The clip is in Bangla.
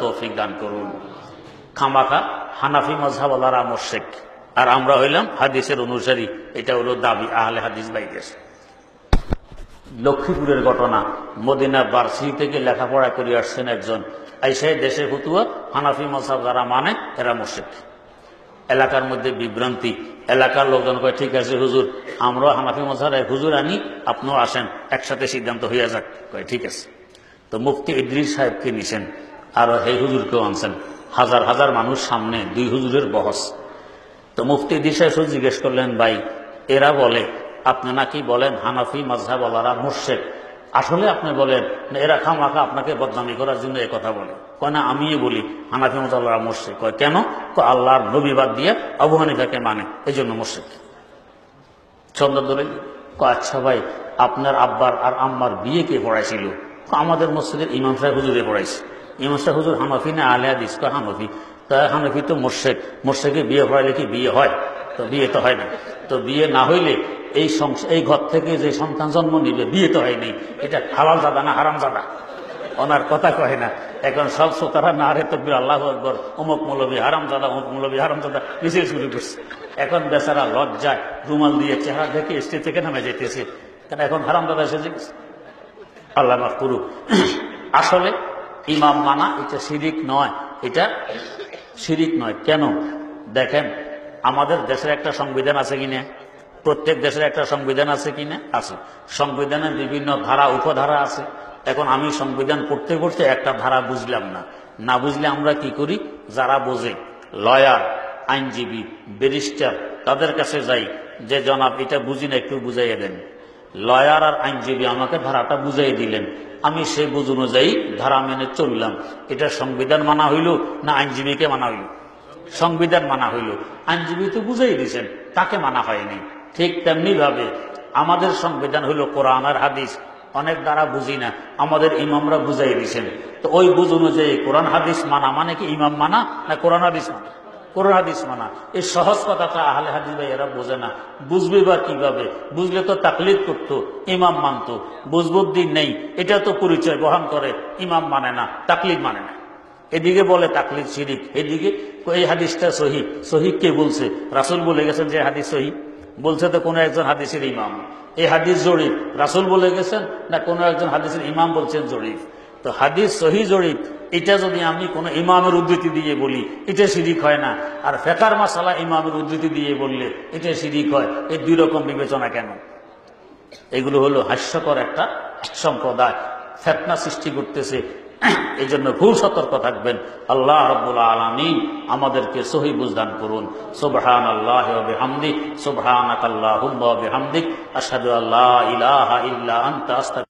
তৌফিক দান করুন। খামাখা হানাফি মজহাবালারা মোশেক আর আমরা হইলাম হাদিসের অনুসারী। এটা হলো দাবি আহলে হাদিস বাইদের। লক্ষ্মীপুরের ঘটনা। মদিনা বার্সি থেকে লেখাপড়া করে আসছেন একজন। আইসাই দেশে ফতুয়া, হানাফি মজাব যারা মানে এরা মোশেক এলাকার মধ্যে বিভ্রান্তি। এলাকার লোকজন কয়, ঠিক আছে হুজুর, আমরাও হানাফি মজার এক হুজুর আনি, আপনিও আসেন, একসাথে সিদ্ধান্ত হইয়া যাক। কয়, ঠিক আছে। তো মুফতি ইদ্রিস সাহেবকে নিছেন। আর হে হুজুরকেও আনছেন? হাজার হাজার মানুষ সামনে, দুই হুজুরের বহস। তো মুফতি শুধু জিজ্ঞেস করলেন, ভাই, এরা বলে, আপনি নাকি বলেন হানাফি মাজহাবলারা মুর্শেক আসলে আপনি বলেন, এরা খামাখা আপনাকে বদনামি করার জন্য এই কথা বলে। কয়, না, আমিও বলি, হানাফি মাজহাবলারা মুর্শেক কয়, কেন? তো আল্লাহর নবীবাদ দিয়ে আবু হানিফাকে মানে এই জন্য মুর্শেক চন্দ্র কয় আচ্ছা ভাই, আপনার আব্বার আর আম্মার বিয়ে কে পড়াইছিল? আমাদের মসজিদের ইমাম সাহেব হুজুরে পড়াইছে। ইমাম সাহেব হুজুর হানফি না আলে হাদিস কয় হানফি? তা হানফি তো মোর্শেক মোর্শেকে বিয়ে পড়াইলে কি বিয়ে হয়? তো বিয়ে তো হয় না। তো বিয়ে না হইলে এই এই ঘর থেকে যে সন্তান জন্ম নিবে, বিয়ে তো হয়নি এটা হালাল জাদা না হারাম জাদা? ওনার কথা কহে না। এখন সব শ্রোতারা না রে তকবির, আল্লাহ আকবর, অমুক মৌলবী হারাম জাদা, অমুক মৌলবী হারাম জাদা, মিছিল শুরু করছে। এখন বেচারা লজ্জায় রুমাল দিয়ে চেহারা দেখে স্টেজ থেকে নামে যেতেছে কেন এখন হারাম দাদা এসে আল্লাহ মাফ করুক। আসলে ইমাম মানা, এটা শিরিক নয়। এটা শিরিক নয়। কেন? দেখেন, আমাদের দেশের একটা সংবিধান আছে কিনা প্রত্যেক দেশের একটা সংবিধান আছে কিনা আছে। সংবিধানের বিভিন্ন ধারা, উপধারা আছে। এখন আমি সংবিধান পড়তে পড়তে একটা ধারা বুঝলাম না। না বুঝলে আমরা কি করি? যারা বোঝে, লয়ার, আইনজীবী, ব্যারিস্টার, তাদের কাছে যাই। যে জনাব, এটা বুঝি না, একটু বুঝাইয়া দেন। লয়ার আর আইনজীবী আমাকে ধারাটা বুঝাই দিলেন। আমি সেই বুঝ অনুযায়ী ধারা মেনে চললাম। এটা সংবিধান মানা হইল না আইনজীবীকে মানা হইল? সংবিধান মানা হইল। আইনজীবী তো বুঝাই দিয়েছেন তাকে মানা হয়নি। ঠিক তেমনি ভাবে আমাদের সংবিধান হইল কোরআন আর হাদিস। অনেক দ্বারা বুঝি না, আমাদের ইমামরা বুঝাই দিয়েছেন তো ওই বুঝ অনুযায়ী কোরআন হাদিস মানা মানে কি ইমাম মানা না কোরআন হাদিস মানা? কোরআন হাদিস মানা। এই সহজ কথাটা আহলে হাদিস ভাই এরা বোঝে না। বুঝবে বা কীভাবে? বুঝলে তো তাকলিদ করতো, ইমাম মানতো। বুঝবুদ্দিন নেই, এটা তো পরিচয় বহন করে, ইমাম মানে না, তাকলিদ মানে না। এদিকে বলে তাকলিদ শিরিক, এদিকে এই হাদিসটা সহি। সহি কে বলছে? রাসুল বলে গেছেন যে হাদিস সহি। বলছে তো কোনো একজন হাদিসের ইমাম। এই হাদিস জরিফ। রাসুল বলে গেছেন না কোনো একজন হাদিসের ইমাম বলছেন জরিফ। তো হাদিস সহি জরিফ এটা যদি আমি কোনো ইমামের উদ্ধৃতি দিয়ে বলি, এটা শিরিক হয় না। আর ফেকার মাসালা ইমামের উদ্ধৃতি দিয়ে বললে, এটা শিরিক হয়। এই দুই রকম বিবেচনা কেন? এগুলো হলো হাস্যকর একটা সম্প্রদায়। ফেতনা সৃষ্টি করতেছে। এই জন্য খুব সতর্ক থাকবেন। আল্লাহ রব্বুল আলমী আমাদেরকে সহি বুঝদান করুন। সুবহান আল্লাহ হামদিক সুবহান আল্লাহ হামদিক আসাদু আল্লাহ ইলাহা ইল্লা আন্তা